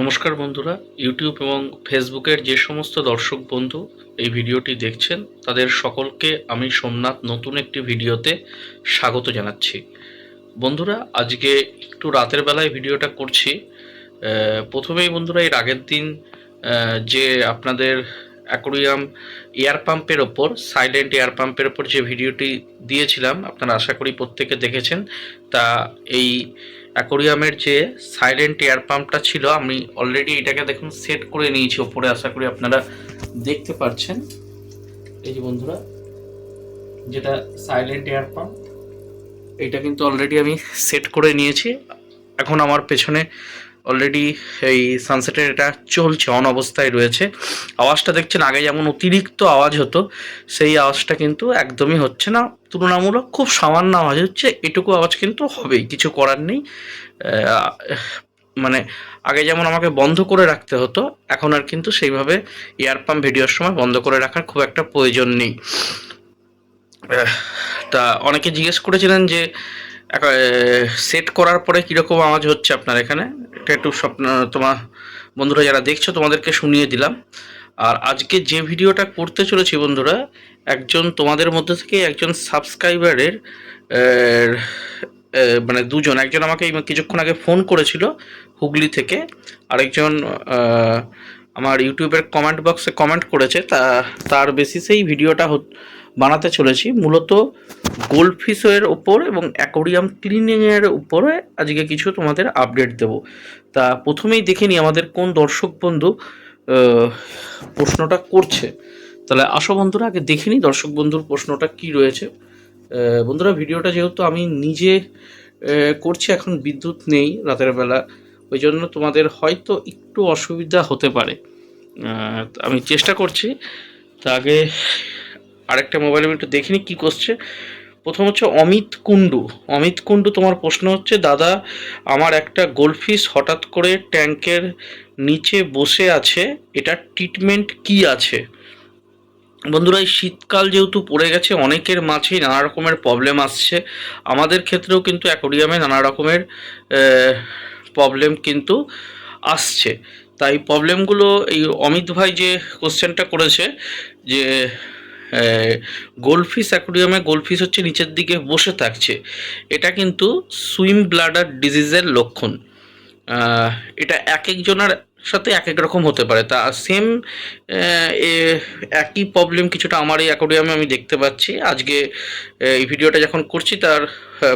নমস্কার বন্ধুরা ইউটিউব এবং ফেসবুকের যে সমস্ত দর্শক বন্ধু এই ভিডিওটি দেখছেন, তাদের সকলকে আমি সোমনাথ নতুন একটি ভিডিওতে স্বাগত জানাচ্ছি। বন্ধুরা, আজকে একটু রাতের বেলায় ভিডিওটা করছি। প্রথমেই বন্ধুরা, এর আগের দিন যে আপনাদের অ্যাকোরিয়াম এয়ার পাম্পের ওপর, সাইলেন্ট এয়ার পাম্পের ওপর যে ভিডিওটি দিয়েছিলাম, আপনারা আশা করি প্রত্যেকে দেখেছেন, তা এই অ্যাকোরিয়ামের যে সাইলেন্ট এয়ার পাম্পটা ছিল, আমি অলরেডি এটাকে দেখুন সেট করে নিয়েছি, ওপরে আশা করি আপনারা দেখতে পাচ্ছেন এই যে বন্ধুরা, যেটা সাইলেন্ট এয়ার পাম্প এটা কিন্তু অলরেডি আমি সেট করে নিয়েছি। এখন আমার পেছনে অলরেডি এই সানসেটের এটা চলছে অন অবস্থায় রয়েছে। আওয়াজটা দেখছেন, আগে যেমন অতিরিক্ত আওয়াজ হতো, সেই আওয়াজটা কিন্তু একদমই হচ্ছে না। তুলনামূলক খুব সামান্য আওয়াজ হচ্ছে, এটুকু আওয়াজ কিন্তু হবেই, কিছু করার নেই। মানে আগে যেমন আমাকে বন্ধ করে রাখতে হতো, এখন আর কিন্তু সেইভাবে এয়ার পাম্প ভিডিওর সময় বন্ধ করে রাখার খুব একটা প্রয়োজন নেই। তা অনেকে জিজ্ঞেস করেছিলেন যে সেট করার পরে কীরকম আওয়াজ হচ্ছে আপনার এখানে? একটু স্বপ্ন তোমার বন্ধুরা যারা দেখছ তোমাদেরকে শুনিয়ে দিলাম। আর আজকে যে ভিডিওটা করতে চলেছি বন্ধুরা, একজন তোমাদের মধ্যে থেকে একজন সাবস্ক্রাইবারের মানে দুজন, একজন আমাকে কিছুক্ষণ আগে ফোন করেছিল হুগলি থেকে, আরেকজন আমার ইউটিউবের কমেন্ট বক্সে কমেন্ট করেছে, তা, তার বেসিসেই ভিডিওটা বানাতে চলেছি। মূলত গোল্ড ফিশের ওপর এবং অ্যাকোরিয়াম ক্লিনিংয়ের উপরে আজকে কিছু তোমাদের আপডেট দেব। তা প্রথমেই দেখে নিই আমাদের কোন দর্শক বন্ধু প্রশ্নটা করছে। তাহলে আসো বন্ধুরা, আগে দেখে নিই দর্শক বন্ধুর প্রশ্নটা কি রয়েছে। বন্ধুরা, ভিডিওটা যেহেতু আমি নিজে করছি, এখন বিদ্যুৎ নেই রাতের বেলা, ওই জন্য তোমাদের হয়তো একটু অসুবিধা হতে পারে। আমি চেষ্টা করছি। তা আগে আরেকটা মোবাইলে আমি একটু দেখিনি কী করছে। প্রথম হচ্ছে অমিত কুণ্ডু। অমিত কুণ্ডু, তোমার প্রশ্ন হচ্ছে, দাদা, আমার একটা গোল্ডফিশ হঠাৎ করে ট্যাঙ্কের নিচে বসে আছে, এটা ট্রিটমেন্ট কি আছে? বন্ধুরা, এই শীতকাল যেহেতু পড়ে গেছে, অনেকের মাছেই নানা রকমের প্রবলেম আসছে। আমাদের ক্ষেত্রেও কিন্তু অ্যাকোরিয়ামে নানা রকমের প্রবলেম কিন্তু আসছে। তাই প্রবলেমগুলো এই অমিত ভাই যে কোশ্চেনটা করেছে, যে গোল্ডফিশ অ্যাকোরিয়ামে গোল্ডফিশ হচ্ছে নিচের দিকে বসে থাকছে। এটা কিন্তু সুইম ব্লাডার ডিজিজের লক্ষণ। এটা এক একজনের সাথে এক এক রকম হতে পারে। তা সেম একই প্রবলেম কিছুটা আমার এই অ্যাকোরিয়ামে আমি দেখতে পাচ্ছি। আজকে এই ভিডিওটা যখন করছি, তার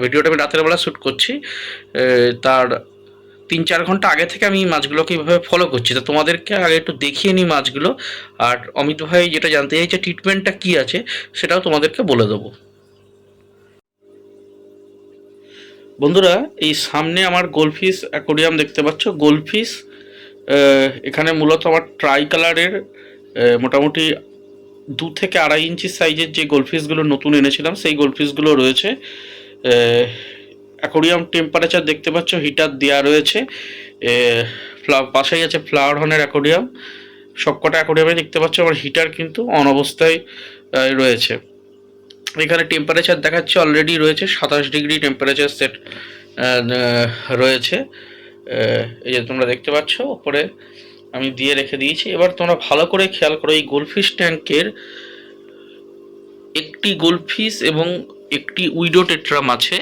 ভিডিওটা আমি রাতের বেলা শ্যুট করছি। তার তিন চার ঘণ্টা আগে থেকে আমি মাছগুলোকে এইভাবে ফলো করছি। তো তোমাদেরকে আগে একটু দেখিয়ে নিই মাছগুলো। আর অমিত ভাই যেটা জানতে চাইছে ট্রিটমেন্টটা কী আছে সেটাও তোমাদেরকে বলে দেবো। বন্ধুরা, এই সামনে আমার গোলফিশ অ্যাকোরিয়াম দেখতে পাচ্ছ। গোলফিশ এখানে মূলত আমার ট্রাই কালারের মোটামুটি দু থেকে আড়াই ইঞ্চি সাইজের যে গোলফিশগুলো নতুন এনেছিলাম, সেই গোলফিশগুলো রয়েছে। অ্যাকোরিয়াম টেম্পারেচার দেখতে পাচ্ছ হিটার দেওয়া রয়েছে। পাশেই আছে ফ্লাওয়ার হর্নের অ্যাকোরিয়াম। সবকটা অ্যাকোরিয়ামে দেখতে পাচ্ছ আমার হিটার কিন্তু অন অবস্থায় রয়েছে। এখানে টেম্পারেচার দেখাচ্ছে অলরেডি রয়েছে, সাতাশ ডিগ্রি টেম্পারেচার সেট রয়েছে। এই যে তোমরা দেখতে পাচ্ছ ওপরে আমি দিয়ে রেখে দিয়েছি। এবার তোমরা ভালো করে খেয়াল করো, এই গোলফিশ ট্যাঙ্কের একটি গোলফিশ এবং একটি উইডো টেট্রা মাছে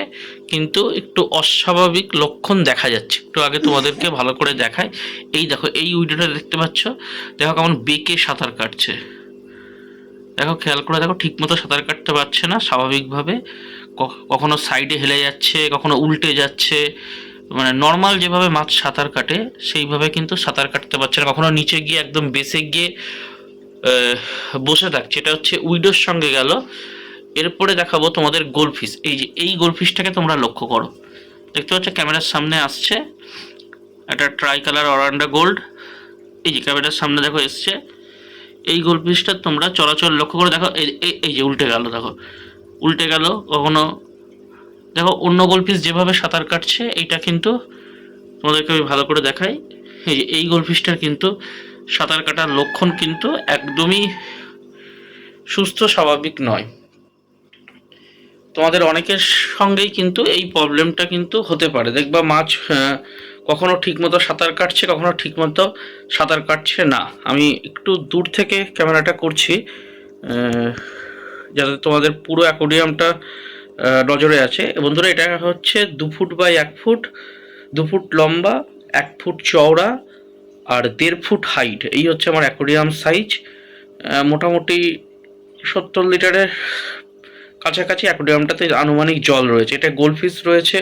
কিন্তু একটু অস্বাভাবিক লক্ষণ দেখা যাচ্ছে। একটু আগে তোমাদেরকে ভালো করে দেখায় এই দেখো, এই উইডোটা দেখতে পাচ্ছ? দেখো কেমন বেঁকে সাঁতার কাটছে। দেখো, খেয়াল করে দেখো, ঠিকমতো সাঁতার কাটতে পারছে না স্বাভাবিকভাবে। কখনো সাইডে হেলে যাচ্ছে, কখনো উল্টে যাচ্ছে। মানে নর্মাল যেভাবে মাছ সাঁতার কাটে, সেইভাবে কিন্তু সাঁতার কাটতে পারছে না। কখনো নিচে গিয়ে একদম বেসে গিয়ে বসে থাকছে। এটা হচ্ছে উইডোর সঙ্গে গেল। এরপরে দেখাবো তোমাদের গোলফিশ এই যে, এই গোলফিশটাকে তোমরা লক্ষ্য করো। দেখতে পাচ্ছ ক্যামেরার সামনে আসছে। একটা ট্রাই কালার অরান্ডা গোল্ড এই যে ক্যামেরার সামনে দেখো, এসছে। এই গোলফিশটা তোমরা চলাচল লক্ষ্য করে। দেখো, এই যে উল্টে গেল, দেখো। উল্টে গেল, কখনো দেখো, অন্য গোলফিশ যেভাবে সাঁতার কাটছে, এইটা কিন্তু তোমাদেরকে আমি ভালো করে দেখাই। এই যে, এই গোলফিশটার কিন্তু সাঁতার কাটার লক্ষণ কিন্তু একদমই সুস্থ, স্বাভাবিক নয়। তোমাদের অনেকের সঙ্গেই কিন্তু এই প্রবলেমটা কিন্তু হতে পারে। দেখবা মাছ কখনো ঠিকমতো সাঁতার কাটছে, কখনো ঠিকমতো সাঁতার কাটছে না। আমি একটু দূর থেকে ক্যামেরাটা করছি যাতে তোমাদের পুরো অ্যাকোরিয়ামটা নজরে আছে। বন্ধুরা, এটা হচ্ছে দু ফুট বাই এক ফুট, দু ফুট লম্বা, এক ফুট চওড়া আর দেড় ফুট হাইট এই হচ্ছে আমার অ্যাকোরিয়াম সাইজ মোটামুটি সত্তর লিটারের কাছাকাছি অ্যাকোরিয়ামটাতে আনুমানিক জল রয়েছে। এটা গোলফিশ রয়েছে।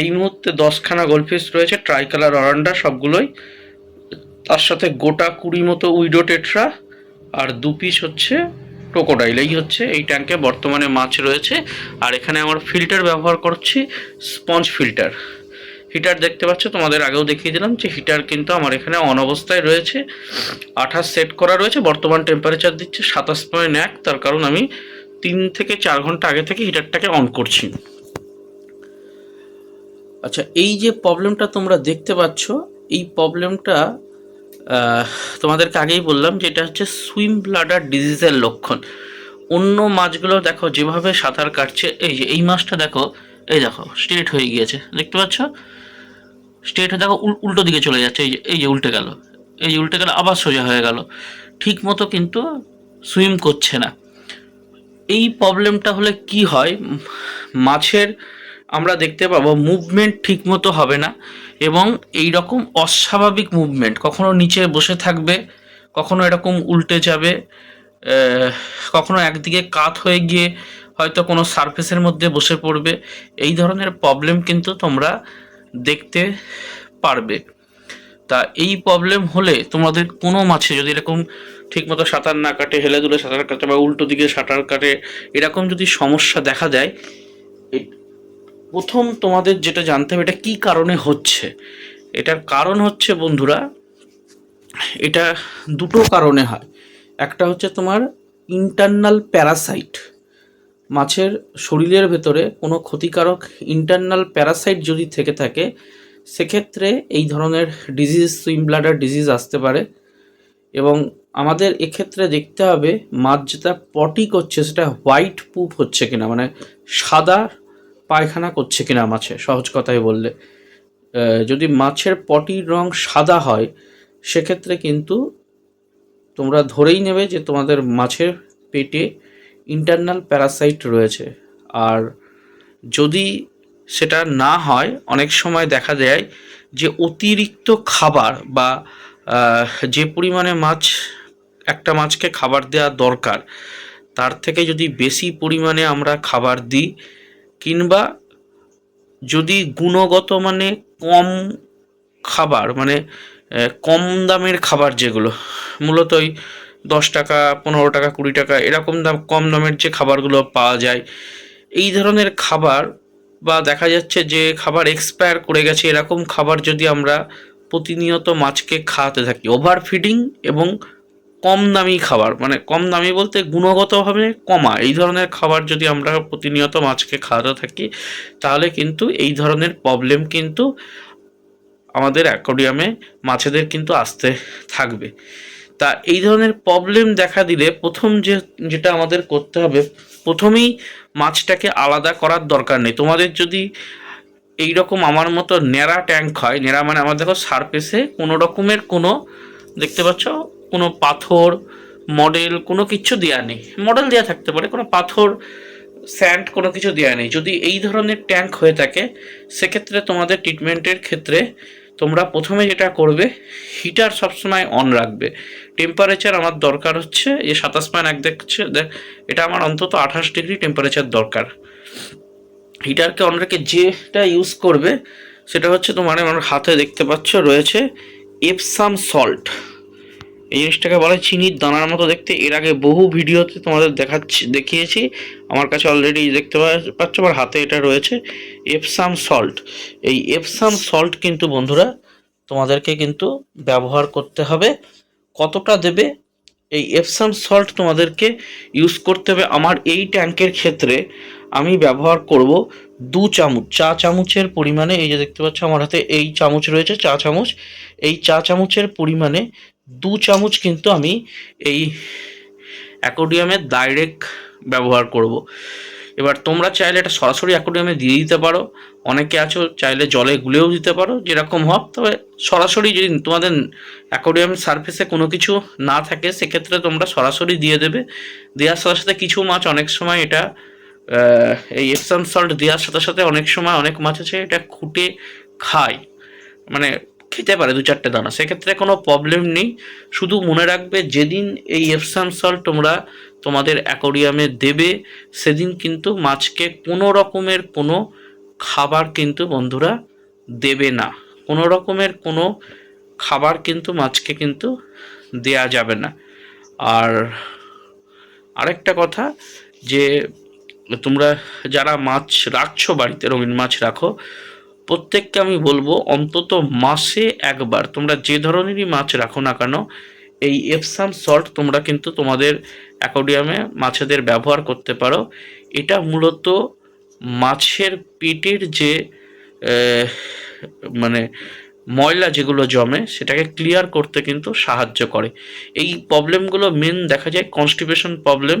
এই মুহূর্তে দশখানা গোলফিশ রয়েছে। ট্রাই কালার অরান্ডা সবগুলোই। তার সাথে গোটা কুড়ি মতো উইডো টেট্রা। আর দু পিস হচ্ছে ক্রোকোডাইল এই হচ্ছে এই ট্যাঙ্কে বর্তমানে মাছ রয়েছে। আর এখানে আমার ফিল্টার ব্যবহার করছি স্পঞ্জ ফিল্টার হিটার দেখতে পাচ্ছ? তোমাদের আগেও দেখিয়ে দিলাম যে হিটার কিন্তু আমার এখানে অন অবস্থায় রয়েছে। আঠাশ সেট করা রয়েছে। বর্তমান টেম্পারেচার দিচ্ছে সাতাশ পয়েন্ট এক। তার কারণ আমি তিন থেকে চার ঘণ্টা আগে থেকে হিটারটাকে অন করছি। আচ্ছা এই যে প্রবলেমটা তোমরা দেখতে পাচ্ছ, এই প্রবলেমটা তোমাদেরকে আগেই বললাম যে এটা হচ্ছে সুইম ব্লাডার ডিজিজের লক্ষণ। অন্য মাছগুলো দেখো, যেভাবে সাঁতার কাটছে, এই যে, এই মাছটা দেখো, এই দেখো স্ট্রেট হয়ে গিয়েছে, দেখতে পাচ্ছ? স্ট্রেট হয়ে, দেখো, উল- উল্টো দিকে চলে যাচ্ছে, এই যে এই যে উল্টে গেল, এই যে উল্টে গেল, আবার সোজা হয়ে গেল। ঠিক মতো কিন্তু সুইম করছে না। এই প্রবলেমটা হলে কি হয়? মাছের আমরা দেখতে পাবো মুভমেন্ট ঠিক মতো হবে না এবং এই রকম অস্বাভাবিক মুভমেন্ট কখনো নিচে বসে থাকবে, কখনো এরকম উল্টে যাবে কখনো একদিকে কাত হয়ে গিয়ে হয়তো কোনো সারফেসের মধ্যে বসে পড়বে, এই ধরনের প্রবলেম কিন্তু তোমরা দেখতে পারবে। তা এই প্রবলেম হলে তোমাদের কোনো মাছে যদি এরকম ঠিকমতো সাঁতার না কাটে হেলে দুলে সাঁতার কাটে বা উল্টো দিকে সাঁতার কাটে, এরকম যদি সমস্যা দেখা দেয় প্রথম তোমাদের যেটা জানতে হবে এটা কি কারণে হচ্ছে? এটার কারণ হচ্ছে বন্ধুরা, এটা দুটো কারণে হয়। একটা হচ্ছে তোমার ইন্টারনাল প্যারাসাইট মাছের শরীরের ভেতরে কোনো ক্ষতিকারক ইন্টারনাল প্যারাসাইট যদি থেকে থাকে, সেক্ষেত্রে এই ধরনের ডিজিজ সুইম ব্লাডার ডিজিজ আসতে পারে এবং আমাদের এক্ষেত্রে দেখতে হবে, মাছ যেটা পটি করছে সেটা হোয়াইট পুপ হচ্ছে কিনা মানে সাদা পায়খানা করছে কিনা মাছে, সহজ কথায় বললে। যদি মাছের পটির রং সাদা হয়, সেক্ষেত্রে কিন্তু তোমরা ধরেই নেবে যে তোমাদের মাছের পেটে ইন্টারনাল প্যারাসাইট রয়েছে। আর যদি সেটা না হয়, অনেক সময় দেখা যায় যে অতিরিক্ত খাবার বা যে পরিমাণে মাছ একটা মাছকে খাবার দেওয়া দরকার, তার থেকে যদি বেশি পরিমাণে আমরা খাবার দিই, কিংবা যদি গুণগত মানে কম খাবার মানে কম দামের খাবার যেগুলো, মূলত ওই দশ টাকা, পনেরো টাকা, কুড়ি টাকা, এরকম দাম, কম দামের যে খাবারগুলো পাওয়া যায়, এই ধরনের খাবার বা দেখা যাচ্ছে যে খাবার এক্সপায়ার করে গেছে, এরকম খাবার যদি আমরা প্রতিনিয়ত মাছকে খাওয়াতে থাকি ওভার ফিডিং এবং কম দামি খাবার মানে কম দামি বলতে গুণগতভাবে কমা। এই ধরনের খাবার যদি আমরা প্রতিনিয়ত মাছকে খাওয়াতে থাকি, তাহলে কিন্তু এই ধরনের প্রবলেম কিন্তু আমাদের অ্যাকোরিয়ামে মাছেদের কিন্তু আসতে থাকবে। তা এই ধরনের প্রবলেম দেখা দিলে প্রথম যে, যেটা আমাদের করতে হবে, প্রথমেই মাছটাকে আলাদা করার দরকার নেই। তোমাদের যদি এই রকম আমার মতো ন্যাড়া ট্যাঙ্ক হয়, ন্যাড়া মানে আমার দেখো সারফেসে কোনো রকমের কোনো, দেখতে পাচ্ছ? কোনো পাথর মডেল কোনো কিছু দেওয়া নেই। মডেল দেওয়া থাকতে পারে, কোনো পাথর স্যান্ড কোনো কিছু দেওয়া নেই। যদি এই ধরনের ট্যাঙ্ক হয়ে থাকে, সেক্ষেত্রে তোমাদের ট্রিটমেন্টের ক্ষেত্রে তোমরা প্রথমে যেটা করবে হিটার সবসময় অন রাখবে। টেম্পারেচার আমার দরকার হচ্ছে এ সাতাশ পয়েন্ট এক দেখছে, দেখ, এটা আমার অন্তত আঠাশ ডিগ্রি টেম্পারেচার দরকার। হিটারকে অন রেখে যেটা ইউজ করবে, সেটা হচ্ছে তোমার আমার হাতে দেখতে পাচ্ছ, রয়েছে এপসাম সল্ট এই জিনিসটাকে বলা চিনির দানার মতো দেখতে। এর আগে বহু ভিডিওতে তোমাদের দেখাচ্ছি, দেখিয়েছি। আমার কাছে অলরেডি দেখতে পাচ্ছ, আমার হাতে এটা রয়েছে। এফসাম সল্ট এই এপসাম সল্ট কিন্তু বন্ধুরা, তোমাদেরকে কিন্তু ব্যবহার করতে হবে। কতটা দেবে? এই এপসাম সল্ট তোমাদেরকে ইউজ করতে হবে। আমার এই ট্যাঙ্কের ক্ষেত্রে আমি ব্যবহার করব দু চামচ, চা চামচের পরিমাণে। এই যে দেখতে পাচ্ছ, আমার হাতে এই চামচ রয়েছে, চা চামচ। এই চা চামচের পরিমাণে দু চামচ কিন্তু আমি এই অ্যাকোডিয়ামের ডাইরেক্ট ব্যবহার করব। এবার তোমরা চাইলে এটা সরাসরি অ্যাকোডিয়ামে দিয়ে দিতে পারো। অনেকে আছো, চাইলে জলে গুলেও দিতে পারো, যেরকম হোক তবে সরাসরি যদি তোমাদের অ্যাকোডিয়াম সার্ফেসে কোনো কিছু না থাকে, সেক্ষেত্রে তোমরা সরাসরি দিয়ে দেবে। দেওয়ার সাথে সাথে কিছু মাছ অনেক সময় এটা এই এপসাম সল্ট দেওয়ার সাথে সাথে অনেক সময় অনেক মাছ আছে, এটা খুঁটে খায়। মানে খেতে পারে দু চারটে দানা। সেক্ষেত্রে কোনো প্রবলেম নেই। শুধু মনে রাখবে, যেদিন এই এপসাম সল্ট তোমরা তোমাদের অ্যাকোরিয়ামে দেবে, সেদিন কিন্তু মাছকে কোনো রকমের কোনো খাবার কিন্তু বন্ধুরা দেবে না। কোনো রকমের কোনো খাবার কিন্তু মাছকে কিন্তু দেয়া যাবে না। আর আরেকটা কথা, যে তোমরা যারা মাছ রাখছো বাড়িতে, রঙিন মাছ রাখো প্রত্যেককে আমি বলব, অন্তত মাসে একবার, তোমরা যে ধরনেরই মাছ রাখো না কেন, এই এপসাম সল্ট তোমরা কিন্তু তোমাদের অ্যাকোডিয়ামে মাছেদের ব্যবহার করতে পারো। এটা মূলত মাছের পেটের যে মানে ময়লা যেগুলো জমে, সেটাকে ক্লিয়ার করতে কিন্তু সাহায্য করে। এই প্রবলেমগুলো মেন দেখা যায় কনস্টিপেশন প্রবলেম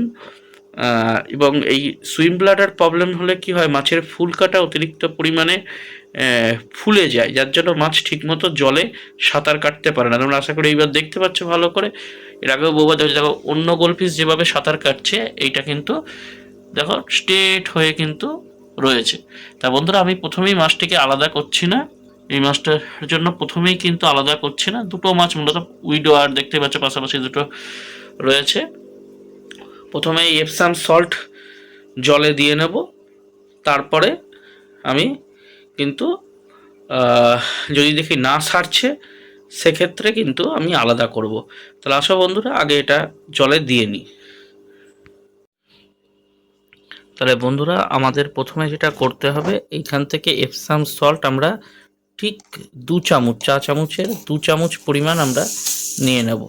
এবং এই সুইম ব্লাডার প্রবলেম হলে কি হয়, মাছের ফুল কাটা অতিরিক্ত পরিমাণে ফুলে যায়, যার জন্য মাছ ঠিকমতো জলে সাঁতার কাটতে পারে না। তোমরা আশা করি এইবার দেখতে পাচ্ছ ভালো করে। এর আগেও বহুবার দেখো, অন্য গোলফিস যেভাবে সাঁতার কাটছে, এইটা কিন্তু দেখো স্ট্রেট হয়ে কিন্তু রয়েছে। তা বন্ধুরা, আমি প্রথমেই মাছটিকে আলাদা করছি না। এই মাছটার জন্য প্রথমেই কিন্তু আলাদা করছি না। দুটো মাছ মূলত উইডো আর দেখতে পাচ্ছ, পাশাপাশি দুটো রয়েছে। প্রথমে এপসাম সল্ট জলে দিয়ে নেব। তারপরে আমি কিন্তু যদি দেখি না সারছে, সেক্ষেত্রে কিন্তু আমি আলাদা করব। তাহলে আসো বন্ধুরা, আগে এটা জলে দিয়ে নিই। তাহলে বন্ধুরা, আমাদের প্রথমে যেটা করতে হবে এইখান থেকে এপসাম সল্ট আমরা ঠিক দু চামচ, চা চামচের দু চামচ পরিমাণ আমরা নিয়ে নেব।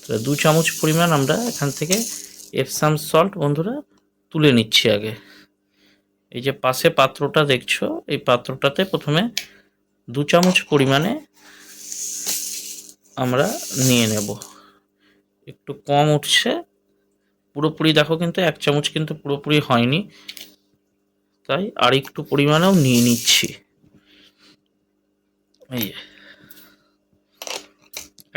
তাহলে দু চামচ পরিমাণ আমরা এখান থেকে এপসাম সল্ট বন্ধুরা, তুলে নিচ্ছি আগে। এই যে পাশে পাত্রটা দেখছ, এই পাত্রটাতে প্রথমে দু চামচ পরিমাণে আমরা নিয়ে নেব। একটু কম উঠছে, পুরোপুরি দেখো কিন্তু এক চামচ কিন্তু পুরোপুরি হয়নি, তাই আর একটু পরিমাণেও নিয়ে নিচ্ছি। এই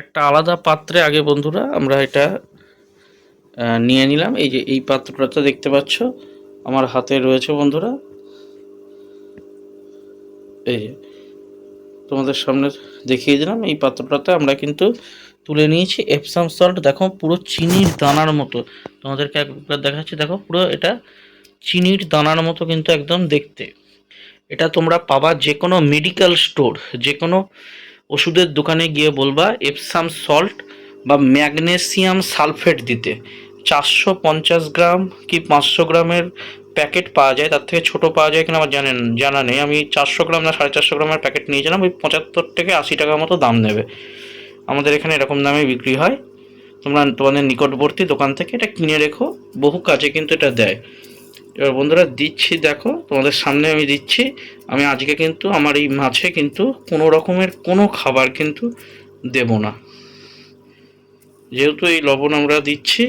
একটা আলাদা পাত্রে আগে বন্ধুরা আমরা এটা নিয়ে নিলাম। এই যে এই পাত্রটা দেখতে পাচ্ছ আমার হাতে রয়েছে বন্ধুরা। এই তোমাদের সামনে দেখিয়ে দিলাম, এই পাত্রটাতে আমরা কিন্তু তুলে নিয়েছি এপসাম সল্ট দেখো, পুরো চিনির দানার মতো। তোমাদেরকে একবার দেখাচ্ছি, দেখো, পুরো এটা চিনির দানার মতো কিন্তু একদম দেখতে। এটা তোমরা পাবা যে কোনো মেডিকেল স্টোর যে কোনো ওষুধের দোকানে গিয়ে বলবা এপসাম সল্ট বা ম্যাগনেসিয়াম সালফেট দিতে। চারশো পঞ্চাশ গ্রাম কি পাঁচশো গ্রামের প্যাকেট পাওয়া যায়? তার থেকে ছোট পাওয়া যায় কিনা আমার জানেন জানা নেই। আমি চারশো গ্রাম না সাড়ে চারশো গ্রামের প্যাকেট নিয়েছিলাম, ওই পঁচাত্তর থেকে আশি টাকার মতো দাম নেবে। আমাদের এখানে এরকম দামে বিক্রি হয়। তোমরা তোমাদের নিকটবর্তী দোকান থেকে এটা কিনে রেখো, বহু কাজে কিন্তু এটা দেয়। এবার বন্ধুরা দিচ্ছি, দেখো, তোমাদের সামনে আমি দিচ্ছি। আমি আজকে কিন্তু আমার এই মাছে কিন্তু কোনো রকমের কোনো খাবার কিন্তু দেব না। যেহেতু এই লবণ আমরা দিচ্ছি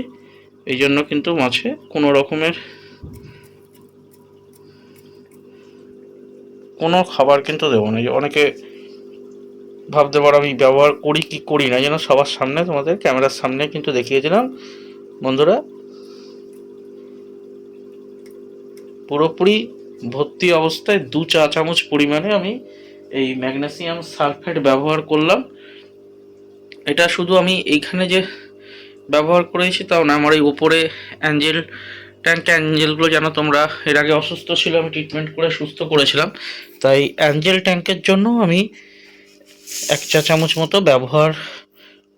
এই জন্য কিন্তু মাছে কোনো রকমের কোনো খাবার কিন্তু দেবো না। অনেকে ভাবতে পারো আমি ব্যবহার করি কি করি না, যেন সবার সামনে তোমাদের ক্যামেরার সামনে কিন্তু দেখিয়েছিলাম। বন্ধুরা, পুরোপুরি ভর্তি অবস্থায় দু চা চামচ পরিমাণে আমি এই ম্যাগনেসিয়াম সালফেট ব্যবহার করলাম। এটা শুধু আমি এইখানে যে ব্যবহার করেছি তাও না। আমার এই ওপরে অ্যাঞ্জেল ট্যাঙ্ক অ্যাঞ্জেলগুলো জানো তোমরা এর আগে অসুস্থ ছিল আমি ট্রিটমেন্ট করে সুস্থ করেছিলাম। তাই অ্যাঞ্জেল ট্যাঙ্কের জন্য আমি এক চা চামচ মতো ব্যবহার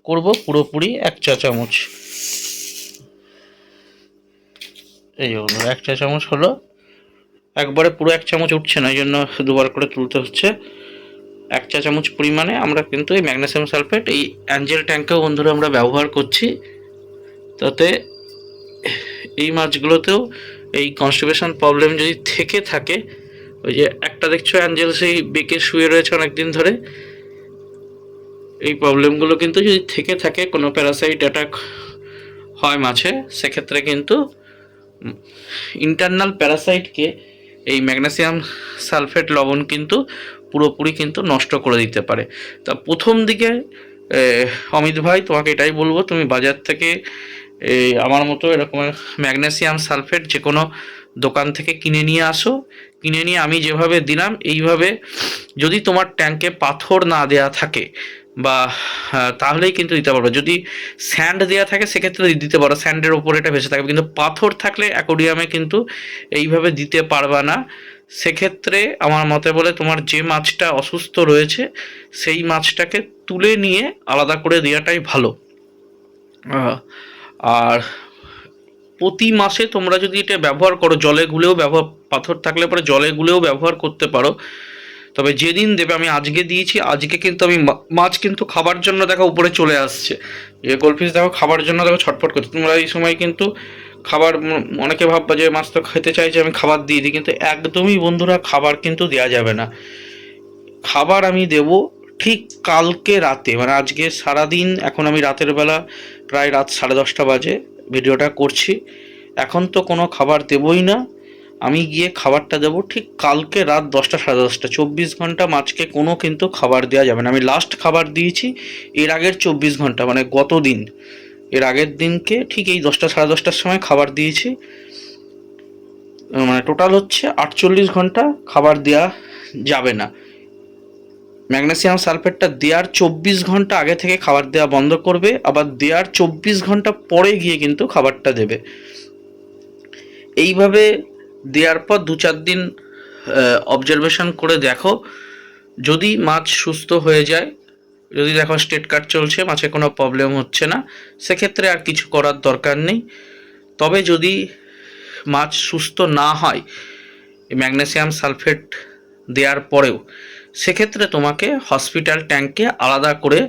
করব পুরোপুরি এক চা চামচ। এই যে বন্ধুরা, এক চা চামচ হলো একবারে পুরো এক চামচ উঠছে না এই জন্য দুবার করে তুলতে হচ্ছে। এক চা চামচ পরিমাণে আমরা কিন্তু এই ম্যাগনেসিয়াম সালফেট এই অ্যাঞ্জেল ট্যাঙ্কেও বন্ধুরা আমরা ব্যবহার করছি। তাতে এই মাছগুলোতেও এই কনস্টিপেশন প্রবলেম যদি থেকে থাকে, ওই যে একটা দেখছ অ্যাঞ্জেল সেই বেঁকে শুয়ে রয়েছে অনেকদিন ধরে, এই প্রবলেমগুলো কিন্তু যদি থেকে থাকে, কোনো প্যারাসাইট অ্যাটাক হয় মাছে, সেক্ষেত্রে কিন্তু ইন্টারনাল প্যারাসাইটকে এই ম্যাগনেসিয়াম সালফেট লবণ কিন্তু পুরোপুরি কিন্তু নষ্ট করে দিতে পারে। তা প্রথম দিকে অমিত ভাই, তোমাকে এটাই বলব, তুমি বাজার থেকে এই আমার মতো এরকম ম্যাগনেসিয়াম সালফেট যে কোনো দোকান থেকে কিনে নিয়ে আসো। কিনে নিয়ে আমি যেভাবে দিলাম, এইভাবে যদি তোমার ট্যাঙ্কে পাথর না দেয়া থাকে বা তাহলেই কিন্তু দিতে পারবে। যদি স্যান্ড দেওয়া থাকে, সেক্ষেত্রে দিতে পারো। স্যান্ডের ওপরে এটা ভেসে থাকবে। কিন্তু পাথর থাকলে অ্যাকোরিয়ামে কিন্তু এইভাবে দিতে পারবা না। সেক্ষেত্রে আমার মতে বলে তোমার যে মাছটা অসুস্থ রয়েছে, সেই মাছটাকে তুলে নিয়ে আলাদা করে দেওয়াটাই ভালো। আর প্রতি মাসে তোমরা যদি এটা ব্যবহার করো, জলে গুলেও ব্যবহার, পাথর থাকলে পরে জলে গুলেও ব্যবহার করতে পারো। তবে যেদিন দেবে, আমি আজকে দিয়েছি, আজকে কিন্তু আমি মাছ কিন্তু খাবার জন্য দেখো উপরে চলে আসছে। এ গোলফিশ দেখো খাবার জন্য দেখো ছটফট করছে। তোমরা এই সময় কিন্তু খাবার অনেকে ভাববা যে মাছ তো খেতে চাইছে আমি খাবার দিয়ে দিই, কিন্তু একদমই বন্ধুরা খাবার কিন্তু দেওয়া যাবে না। খাবার আমি দেব ঠিক কালকে রাতে মানে আজকে সারাদিন, এখন আমি রাতের বেলা প্রায় রাত সাড়ে দশটা বাজে, ভিডিওটা করছি। এখন তো কোনো খাবার দেবই না। আমি গিয়ে খাবারটা দেবো ঠিক কালকে রাত দশটা, সাড়ে দশটা। চব্বিশ ঘণ্টা মাছকে কোনো কিন্তু খাবার দেওয়া যাবে না। আমি লাস্ট খাবার দিয়েছি, এর আগের চব্বিশ ঘণ্টা মানে গত দিন। এর আগের দিনকে ঠিক এই দশটা, সাড়ে দশটার সময় খাবার দিয়েছি। মানে টোটাল হচ্ছে আটচল্লিশ ঘণ্টা খাবার দেওয়া যাবে না। ম্যাগনেসিয়াম সালফেটটা দেওয়ার চব্বিশ ঘণ্টা আগে থেকে খাবার দেওয়া বন্ধ করবে, আবার দেওয়ার চব্বিশ ঘণ্টা পরে গিয়ে কিন্তু খাবারটা দেবে। এইভাবে দেওয়ার পর দু চার দিন অবজারভেশন করে দেখো। যদি মাছ সুস্থ হয়ে যায়, যদি দেখো স্টেট কাট চলছে, মাছে কোনো প্রবলেম হচ্ছে না, সেক্ষেত্রে আর কিছু করার দরকার নেই। তবে যদি মাছ সুস্থ না হয় ম্যাগনেসিয়াম সালফেট দেওয়ার পরেও সেক্ষেত্রে তোমাকে হসপিটাল ট্যাঙ্কে আলাদা করে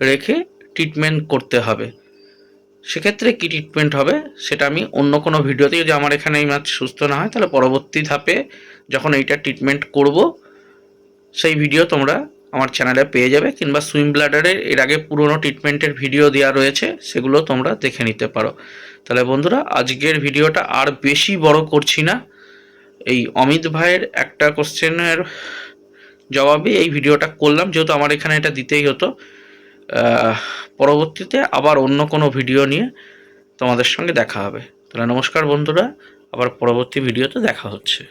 রেখে ট্রিটমেন্ট করতে হবে। সেক্ষেত্রে কী ট্রিটমেন্ট হবে সেটা আমি অন্য কোনো ভিডিওতে যদি আমার এখানে এই মাছ সুস্থ না হয়, তাহলে পরবর্তী ধাপে যখন এইটা ট্রিটমেন্ট করব, সেই ভিডিও তোমরা আমার চ্যানেলে পেয়ে যাবে কিংবা সুইম ব্লাডারের এর আগে পুরনো ট্রিটমেন্টের ভিডিও দেওয়া রয়েছে, সেগুলো তোমরা দেখে নিতে পারো। তাহলে বন্ধুরা, আজকের ভিডিওটা আর বেশি বড় করছি না। এই অমিত ভাইয়ের একটা কোশ্চেনের জবাবে এই ভিডিওটা করলাম, যেহেতু আমার এখানে এটা দিতেই হতো। পরবর্তীতে আবার অন্য কোনো ভিডিও নিয়ে তোমাদের সঙ্গে দেখা হবে। তাহলে নমস্কার বন্ধুরা, আবার পরবর্তী ভিডিওতে দেখা হচ্ছে।